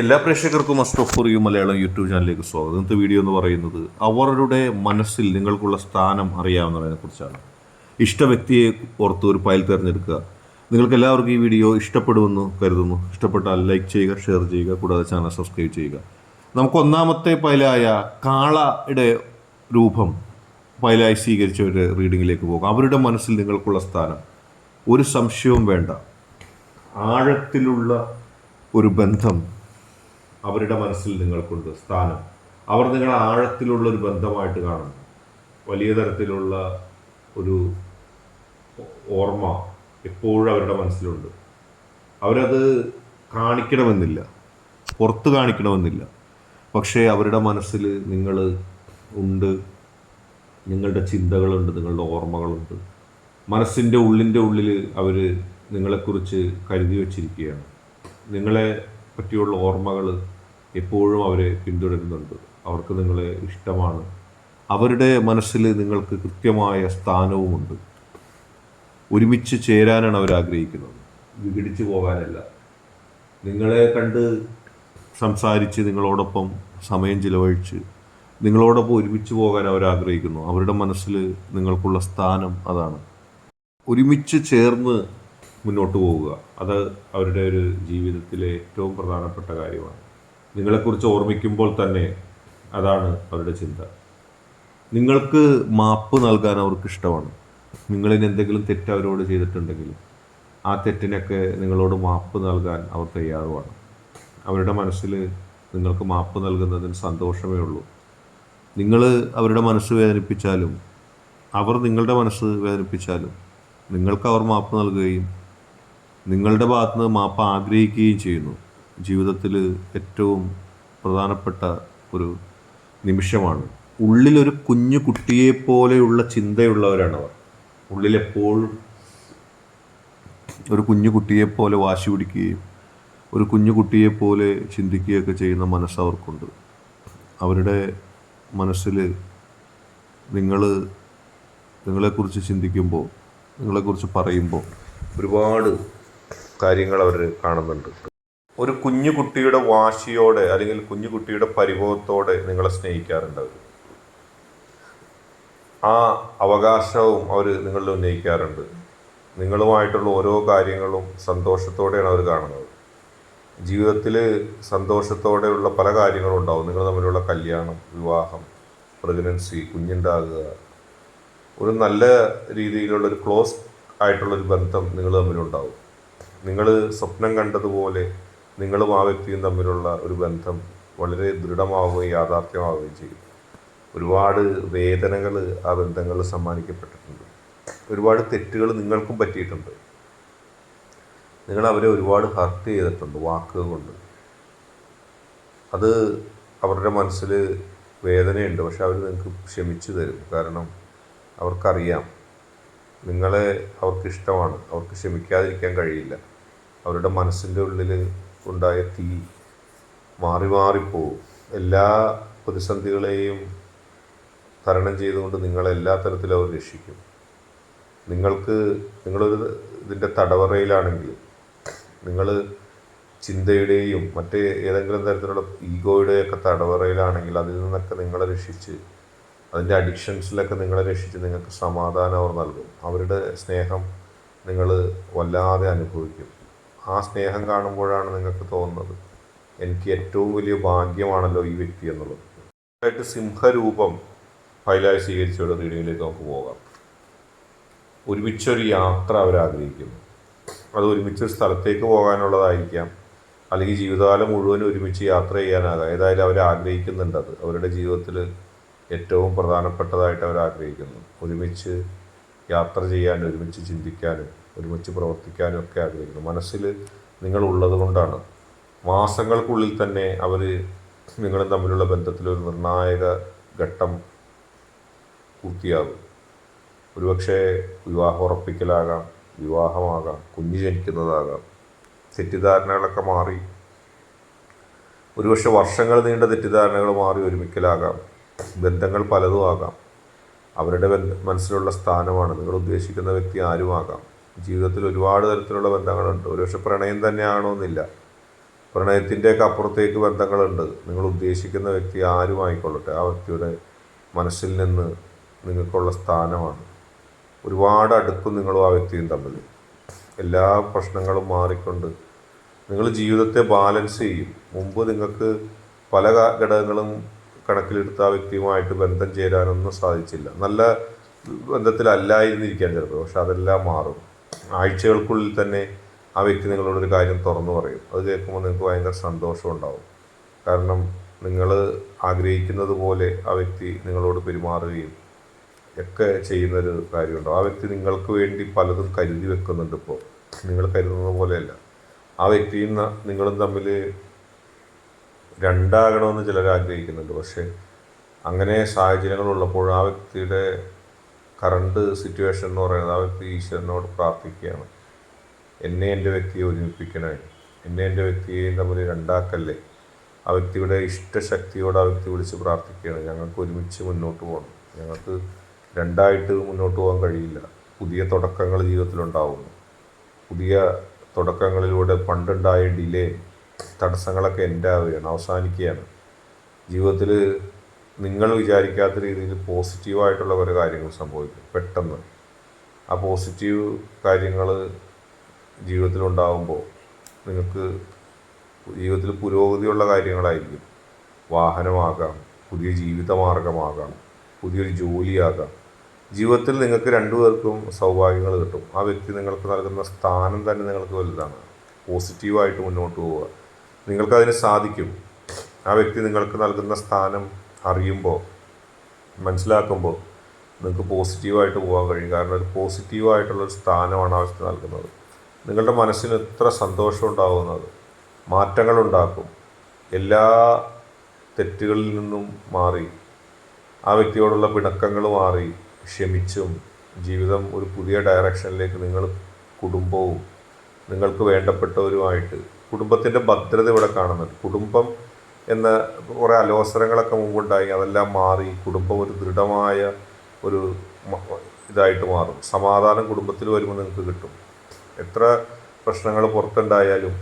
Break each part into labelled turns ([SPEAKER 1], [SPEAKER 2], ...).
[SPEAKER 1] എല്ലാ പ്രേക്ഷകർക്കും must for you Malayalam YouTube ചാനലിലേക്ക് സ്വാഗതം. ഇന്നത്തെ വീഡിയോ എന്ന് പറയുന്നത് അവരുടെ മനസ്സിൽ നിങ്ങൾക്കുള്ള സ്ഥാനം അറിയാവുന്നതിനെ കുറിച്ചാണ്. ഇഷ്ട വ്യക്തിയെ ഓർത്ത് ഒരു ഫയൽ തിരഞ്ഞെടുക്കുക. നിങ്ങൾക്ക് എല്ലാവർക്കും ഈ വീഡിയോ ഇഷ്ടപ്പെടുമെന്ന് കരുതുന്നു. ഇഷ്ടപ്പെട്ടാൽ ലൈക്ക് ചെയ്യുക ഷെയർ ചെയ്യുക കൂടാതെ ചാനൽ സബ്സ്ക്രൈബ് ചെയ്യുക. നമുക്ക് ഒന്നാമത്തെ ഫയലായ കാളയുടെ രൂപം ഫയലായി സ്വീകരിച്ച ഒരു റീഡിങ്ങിലേക്ക് പോകാം. അവരുടെ മനസ്സിൽ നിങ്ങൾക്കുള്ള സ്ഥാനം. ഒരു സംശയവും വേണ്ട. ആഴത്തിലുള്ള ഒരു ബന്ധം അവരുടെ മനസ്സിൽ നിങ്ങൾക്കുണ്ട് സ്ഥാനം. അവർ നിങ്ങളെ ആഴത്തിലുള്ള ഒരു ബന്ധമായിട്ട് കാണുന്നു. വലിയ തരത്തിലുള്ള ഒരു ഓർമ്മ എപ്പോഴും അവരുടെ മനസ്സിലുണ്ട്. അവരത് കാണിക്കണമെന്നില്ല. പുറത്ത് കാണിക്കണമെന്നില്ല. പക്ഷേ അവരുടെ മനസ്സിൽ നിങ്ങൾ ഉണ്ട് നിങ്ങളുടെ ചിന്തകളുണ്ട് നിങ്ങളുടെ ഓർമ്മകളുണ്ട്. മനസ്സിന്റെ ഉള്ളിന്റെ ഉള്ളിൽ അവർ നിങ്ങളെക്കുറിച്ച് കരുതി വച്ചിരിക്കുകയാണ്. നിങ്ങളെ പറ്റിയുള്ള ഓർമ്മകൾ എപ്പോഴും അവരെ പിന്തുടരുന്നുണ്ട്. അവർക്ക് നിങ്ങളെ ഇഷ്ടമാണ്. അവരുടെ മനസ്സിൽ നിങ്ങൾക്ക് കൃത്യമായ സ്ഥാനവുമുണ്ട്. ഒരുമിച്ച് ചേരാനാണ് അവർ ആഗ്രഹിക്കുന്നത്. വിഘടിച്ചു പോകാനല്ല. നിങ്ങളെ കണ്ട് സംസാരിച്ച് നിങ്ങളോടൊപ്പം സമയം ചിലവഴിച്ച് നിങ്ങളോടൊപ്പം ഒരുമിച്ച് പോകാൻ അവർ ആഗ്രഹിക്കുന്നു. അവരുടെ മനസ്സിൽ നിങ്ങൾക്കുള്ള സ്ഥാനം അതാണ്. ഒരുമിച്ച് ചേർന്ന് മുന്നോട്ട് പോവുക. അത് അവരുടെ ഒരു ജീവിതത്തിലെ ഏറ്റവും പ്രധാനപ്പെട്ട കാര്യമാണ്. നിങ്ങളെക്കുറിച്ച് ഓർമ്മിക്കുമ്പോൾ തന്നെ അതാണ് അവരുടെ ചിന്ത. നിങ്ങൾക്ക് മാപ്പ് നൽകാൻ അവർക്ക് ഇഷ്ടമാണ്. നിങ്ങളിന് എന്തെങ്കിലും തെറ്റ് അവരോട് ചെയ്തിട്ടുണ്ടെങ്കിൽ ആ തെറ്റിനൊക്കെ നിങ്ങളോട് മാപ്പ് നൽകാൻ അവർ തയ്യാറുമാണ്. അവരുടെ മനസ്സിൽ നിങ്ങൾക്ക് മാപ്പ് നൽകുന്നതിന് സന്തോഷമേ ഉള്ളൂ. നിങ്ങൾ അവരുടെ മനസ്സ് വേദനിപ്പിച്ചാലും അവർ നിങ്ങളുടെ മനസ്സ് വേദനിപ്പിച്ചാലും നിങ്ങൾക്ക് അവർ മാപ്പ് നൽകുകയും നിങ്ങളുടെ ഭാഗത്ത് നിന്ന് മാപ്പ് ആഗ്രഹിക്കുകയും ചെയ്യുന്നു. ജീവിതത്തിൽ ഏറ്റവും പ്രധാനപ്പെട്ട ഒരു നിമിഷമാണ്. ഉള്ളിലൊരു കുഞ്ഞു കുട്ടിയെ പോലെയുള്ള ചിന്തയുള്ളവരാണ് അവർ ഉള്ളിലെപ്പോഴും ഒരു കുഞ്ഞു കുട്ടിയെപ്പോലെ വാശി പിടിക്കുകയും ഒരു കുഞ്ഞു കുട്ടിയെപ്പോലെ ചിന്തിക്കുകയൊക്കെ ചെയ്യുന്ന മനസ്സ് അവർക്കുണ്ട്. അവരുടെ മനസ്സിൽ നിങ്ങൾ നിങ്ങളെക്കുറിച്ച് ചിന്തിക്കുമ്പോൾ നിങ്ങളെക്കുറിച്ച് പറയുമ്പോൾ ഒരുപാട് കാര്യങ്ങൾ അവർ കാണുന്നുണ്ട്. ഒരു കുഞ്ഞു കുട്ടിയുടെ വാശിയോടെ അല്ലെങ്കിൽ കുഞ്ഞു കുട്ടിയുടെ പരിഭവത്തോടെ നിങ്ങളെ സ്നേഹിക്കാറുണ്ട് ആ അവകാശവും അവർ നിങ്ങളിൽ ഉന്നയിക്കാറുണ്ട്. നിങ്ങളുമായിട്ടുള്ള ഓരോ കാര്യങ്ങളും സന്തോഷത്തോടെയാണ് അവർ കാണുന്നത്. ജീവിതത്തിൽ സന്തോഷത്തോടെയുള്ള പല കാര്യങ്ങളും ഉണ്ടാവും. നിങ്ങൾ തമ്മിലുള്ള കല്യാണം വിവാഹം പ്രഗ്നൻസി കുഞ്ഞുണ്ടാകുക. ഒരു നല്ല രീതിയിലുള്ള ഒരു ക്ലോസ് ആയിട്ടുള്ളൊരു ബന്ധം നിങ്ങൾ തമ്മിലുണ്ടാവും. നിങ്ങൾ സ്വപ്നം കണ്ടതുപോലെ നിങ്ങളും ആ വ്യക്തിയും തമ്മിലുള്ള ഒരു ബന്ധം വളരെ ദൃഢമാവുകയും യാഥാർത്ഥ്യമാവുകയും ചെയ്യും. ഒരുപാട് വേദനകൾ ആ ബന്ധങ്ങൾ സമ്മാനിക്കപ്പെട്ടിട്ടുണ്ട്. ഒരുപാട് തെറ്റുകൾ നിങ്ങൾക്കും പറ്റിയിട്ടുണ്ട്. നിങ്ങൾ അവരെ ഒരുപാട് ഹർട്ട് ചെയ്തിട്ടുണ്ട് വാക്കുകൾ കൊണ്ട്. അത് അവരുടെ മനസ്സിൽ വേദനയുണ്ട് പക്ഷെ അവർ നിങ്ങൾക്ക് ക്ഷമിച്ചു തരും. കാരണം അവർക്കറിയാം നിങ്ങളെ അവർക്കിഷ്ടമാണ്. അവർക്ക് ക്ഷമിക്കാതിരിക്കാൻ കഴിയില്ല. അവരുടെ മനസ്സിന്റെ ഉള്ളിൽ ഉണ്ടായ തീ മാറി മാറിപ്പോവും എല്ലാ പ്രതിസന്ധികളെയും തരണം ചെയ്തുകൊണ്ട് നിങ്ങളെ എല്ലാ തരത്തിലും അവർ രക്ഷിക്കും. നിങ്ങൾക്ക് നിങ്ങളൊരു ഇതിന്റെ തടവറയിലാണെങ്കിൽ നിങ്ങൾ ചിന്തയുടെയും മറ്റേ ഏതെങ്കിലും തരത്തിലുള്ള ഈഗോയുടെയൊക്കെ തടവറയിലാണെങ്കിൽ അതിൽ നിന്നൊക്കെ നിങ്ങളെ രക്ഷിച്ച് അതിന്റെ അഡിക്ഷൻസിലൊക്കെ നിങ്ങളെ രക്ഷിച്ച് നിങ്ങൾക്ക് സമാധാനം അവർ നൽകും. അവരുടെ സ്നേഹം നിങ്ങൾ വല്ലാതെ അനുഭവിക്കും. ആ സ്നേഹം കാണുമ്പോഴാണ് നിങ്ങൾക്ക് തോന്നുന്നത്. എനിക്ക് ഏറ്റവും വലിയ ഭാഗ്യമാണല്ലോ ഈ വ്യക്തി എന്നുള്ളത്. ആയിട്ട് സിംഹരൂപം ഫയലായി സ്വീകരിച്ചുള്ള റീഡിങ്ങിലേക്ക് നമുക്ക് പോകാം. ഒരുമിച്ചൊരു യാത്ര അവർ ആഗ്രഹിക്കുന്നു. അത് ഒരുമിച്ചൊരു സ്ഥലത്തേക്ക് പോകാനുള്ളതായിരിക്കാം. അല്ലെങ്കിൽ ജീവിതകാലം മുഴുവൻ ഒരുമിച്ച് യാത്ര ചെയ്യാനാകാം. ഏതായാലും അവർ ആഗ്രഹിക്കുന്നുണ്ട് അത്. അവരുടെ ജീവിതത്തിൽ ഏറ്റവും പ്രധാനപ്പെട്ടതായിട്ട് അവർ ആഗ്രഹിക്കുന്നു. ഒരുമിച്ച് യാത്ര ചെയ്യാനും ഒരുമിച്ച് ചിന്തിക്കാനും. ഒരുമിച്ച് പ്രവർത്തിക്കാനും ഒക്കെ ആഗ്രഹിക്കുന്നു. മനസ്സിൽ നിങ്ങളുള്ളത് കൊണ്ടാണ്. മാസങ്ങൾക്കുള്ളിൽ തന്നെ അവർ നിങ്ങളും തമ്മിലുള്ള ബന്ധത്തിൽ ഒരു നിർണായക ഘട്ടം പൂർത്തിയാകും. ഒരുപക്ഷെ വിവാഹം ഉറപ്പിക്കലാകാം വിവാഹമാകാം കുഞ്ഞ് ജനിക്കുന്നതാകാം തെറ്റിദ്ധാരണകളൊക്കെ മാറി ഒരുപക്ഷെ വർഷങ്ങൾ നീണ്ട തെറ്റിദ്ധാരണകൾ മാറി ഒരുമിക്കലാകാം ബന്ധങ്ങൾ പലതും ആകാം. അവരുടെ മനസ്സിലുള്ള സ്ഥാനമാണ്. നിങ്ങൾ ഉദ്ദേശിക്കുന്ന വ്യക്തി ആരുമാകാം. ജീവിതത്തിൽ ഒരുപാട് തരത്തിലുള്ള ബന്ധങ്ങളുണ്ട്. ഒരുപക്ഷെ പ്രണയം തന്നെയാണോന്നില്ല പ്രണയത്തിന്റെയൊക്കെ അപ്പുറത്തേക്ക് ബന്ധങ്ങളുണ്ട്. നിങ്ങൾ ഉദ്ദേശിക്കുന്ന വ്യക്തി ആരുമായിക്കൊള്ളട്ടെ ആ വ്യക്തിയുടെ മനസ്സിൽ നിന്ന് നിങ്ങൾക്കുള്ള സ്ഥാനമാണ്. ഒരുപാട് അടുക്കും നിങ്ങളും ആ വ്യക്തിയും തമ്മിൽ. എല്ലാ പ്രശ്നങ്ങളും മാറിക്കൊണ്ട് നിങ്ങൾ ജീവിതത്തെ ബാലൻസ് ചെയ്യും. മുമ്പ് നിങ്ങൾക്ക് പല ഘടകങ്ങളും കണക്കിലെടുത്ത് ആ വ്യക്തിയുമായിട്ട് ബന്ധം ചേരാനൊന്നും സാധിച്ചില്ല. നല്ല ബന്ധത്തിലല്ലായിരുന്നിരിക്കാൻ ചിലപ്പോൾ. പക്ഷെ അതെല്ലാം മാറും. ആഴ്ചകൾക്കുള്ളിൽ തന്നെ ആ വ്യക്തി നിങ്ങളോടൊരു കാര്യം തുറന്നു പറയും. അത് കേൾക്കുമ്പോൾ നിങ്ങൾക്ക് ഭയങ്കര സന്തോഷം ഉണ്ടാവും. കാരണം നിങ്ങൾ ആഗ്രഹിക്കുന്നത് പോലെ ആ വ്യക്തി നിങ്ങളോട് പെരുമാറുകയും ഒക്കെ ചെയ്യുന്നൊരു കാര്യമുണ്ട്. ആ വ്യക്തി നിങ്ങൾക്ക് വേണ്ടി പലതും കരുതി വെക്കുന്നുണ്ട് ഇപ്പോൾ. നിങ്ങൾ കരുതുന്നത് പോലെയല്ല. ആ വ്യക്തിയും നിങ്ങളും തമ്മിൽ രണ്ടാകണമെന്ന് ചിലർ ആഗ്രഹിക്കുന്നുണ്ട്. പക്ഷേ അങ്ങനെ സാഹചര്യങ്ങളുള്ളപ്പോൾ ആ വ്യക്തിയുടെ കറണ്ട് സിറ്റുവേഷൻ എന്ന് പറയുന്നത് വ്യക്തി ഈശ്വരനോട് പ്രാർത്ഥിക്കുകയാണ്. എന്നെ എന്റെ വ്യക്തിയെ ഒരുമിപ്പിക്കണേ എന്നെ എന്റെ വ്യക്തിയെയും തമ്മിൽ രണ്ടാക്കല്ലേ. ആ വ്യക്തിയുടെ ഇഷ്ടശക്തിയോട് ആ വ്യക്തി വിളിച്ച് പ്രാർത്ഥിക്കുകയാണ്. ഞങ്ങൾക്ക് ഒരുമിച്ച് മുന്നോട്ട് പോകണം. ഞങ്ങൾക്ക് രണ്ടായിട്ട് മുന്നോട്ട് പോകാൻ കഴിയില്ല. പുതിയ തുടക്കങ്ങൾ ജീവിതത്തിലുണ്ടാവുന്നു. പുതിയ തുടക്കങ്ങളിലൂടെ പണ്ടുണ്ടായ ഡിലേ തടസ്സങ്ങളൊക്കെ എന്റെ ആവുകയാണ് അവസാനിക്കുകയാണ്. ജീവിതത്തിൽ നിങ്ങൾ വിചാരിക്കാത്ത രീതിയിൽ പോസിറ്റീവായിട്ടുള്ള കുറേ കാര്യങ്ങൾ സംഭവിക്കും പെട്ടെന്ന്. ആ പോസിറ്റീവ് കാര്യങ്ങൾ ജീവിതത്തിലുണ്ടാകുമ്പോൾ നിങ്ങൾക്ക് ജീവിതത്തിൽ പുരോഗതിയുള്ള കാര്യങ്ങളായിരിക്കും. വാഹനമാകാം പുതിയ ജീവിതമാർഗമാകാം പുതിയൊരു ജോലിയാകാം. ജീവിതത്തിൽ നിങ്ങൾക്ക് രണ്ടുപേർക്കും സൗഭാഗ്യങ്ങൾ കിട്ടും. ആ വ്യക്തി നിങ്ങൾക്ക് നൽകുന്ന സ്ഥാനം തന്നെ നിങ്ങൾക്ക് വലുതാണ്. പോസിറ്റീവായിട്ട് മുന്നോട്ട് പോവുക. നിങ്ങൾക്കതിന് സാധിക്കും. ആ വ്യക്തി നിങ്ങൾക്ക് നൽകുന്ന സ്ഥാനം അറിയുമ്പോൾ മനസ്സിലാക്കുമ്പോൾ നിങ്ങൾക്ക് പോസിറ്റീവായിട്ട് പോകാൻ കഴിയും. കാരണം ഒരു പോസിറ്റീവായിട്ടുള്ളൊരു സ്ഥാനമാണ് അവസ്ഥ നൽകുന്നത്. നിങ്ങളുടെ മനസ്സിന് എത്ര സന്തോഷം ഉണ്ടാകുന്നത് മാറ്റങ്ങളുണ്ടാക്കും എല്ലാ തെറ്റുകളിൽ നിന്നും മാറി ആ വ്യക്തിയോടുള്ള പിണക്കങ്ങൾ മാറി ക്ഷമിച്ചും ജീവിതം ഒരു പുതിയ ഡയറക്ഷനിലേക്ക് നിങ്ങൾ കുടുംബവും നിങ്ങൾക്ക് വേണ്ടപ്പെട്ടവരുമായിട്ട് കുടുംബത്തിന്റെ ഭദ്രത ഇവിടെ കാണുന്നുണ്ട്. കുടുംബം എന്ന കുറേ അലോസരങ്ങളൊക്കെ മുമ്പുണ്ടായി. അതെല്ലാം മാറി. കുടുംബം ഒരു ദൃഢമായ ഒരു ഇതായിട്ട് മാറും. സമാധാനം കുടുംബത്തിൽ വരുമ്പോൾ നിങ്ങൾക്ക് കിട്ടും. എത്ര പ്രശ്നങ്ങൾ പുറത്തുണ്ടായാലും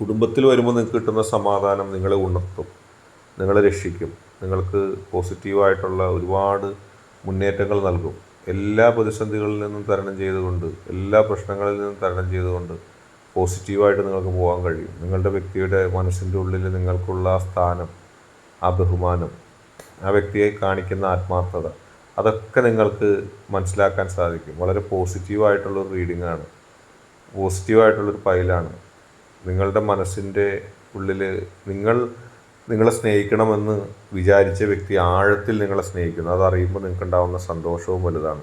[SPEAKER 1] കുടുംബത്തിൽ വരുമ്പോൾ നിങ്ങൾക്ക് കിട്ടുന്ന സമാധാനം നിങ്ങളെ ഉണർത്തും. നിങ്ങളെ രക്ഷിക്കും. നിങ്ങൾക്ക് പോസിറ്റീവായിട്ടുള്ള ഒരുപാട് മുന്നേറ്റങ്ങൾ നൽകും. എല്ലാ പ്രതിസന്ധികളിൽ നിന്നും തരണം ചെയ്തുകൊണ്ട് എല്ലാ പ്രശ്നങ്ങളിൽ നിന്നും തരണം ചെയ്തുകൊണ്ട് പോസിറ്റീവായിട്ട് നിങ്ങൾക്ക് പോകാൻ കഴിയും. നിങ്ങളുടെ വ്യക്തിയുടെ മനസ്സിന്റെ ഉള്ളിൽ നിങ്ങൾക്കുള്ള ആ സ്ഥാനം ആ ബഹുമാനം ആ വ്യക്തിയെ കാണിക്കുന്ന ആത്മാർത്ഥത അതൊക്കെ നിങ്ങൾക്ക് മനസ്സിലാക്കാൻ സാധിക്കും. വളരെ പോസിറ്റീവായിട്ടുള്ളൊരു റീഡിംഗ് ആണ്. പോസിറ്റീവായിട്ടുള്ളൊരു പൈലാണ് നിങ്ങളുടെ മനസ്സിന്റെ ഉള്ളിൽ നിങ്ങൾ നിങ്ങളെ സ്നേഹിക്കണമെന്ന് വിചാരിച്ച വ്യക്തി ആഴത്തിൽ നിങ്ങളെ സ്നേഹിക്കുന്നു. അതറിയുമ്പോൾ നിങ്ങൾക്കുണ്ടാവുന്ന സന്തോഷവും വലുതാണ്.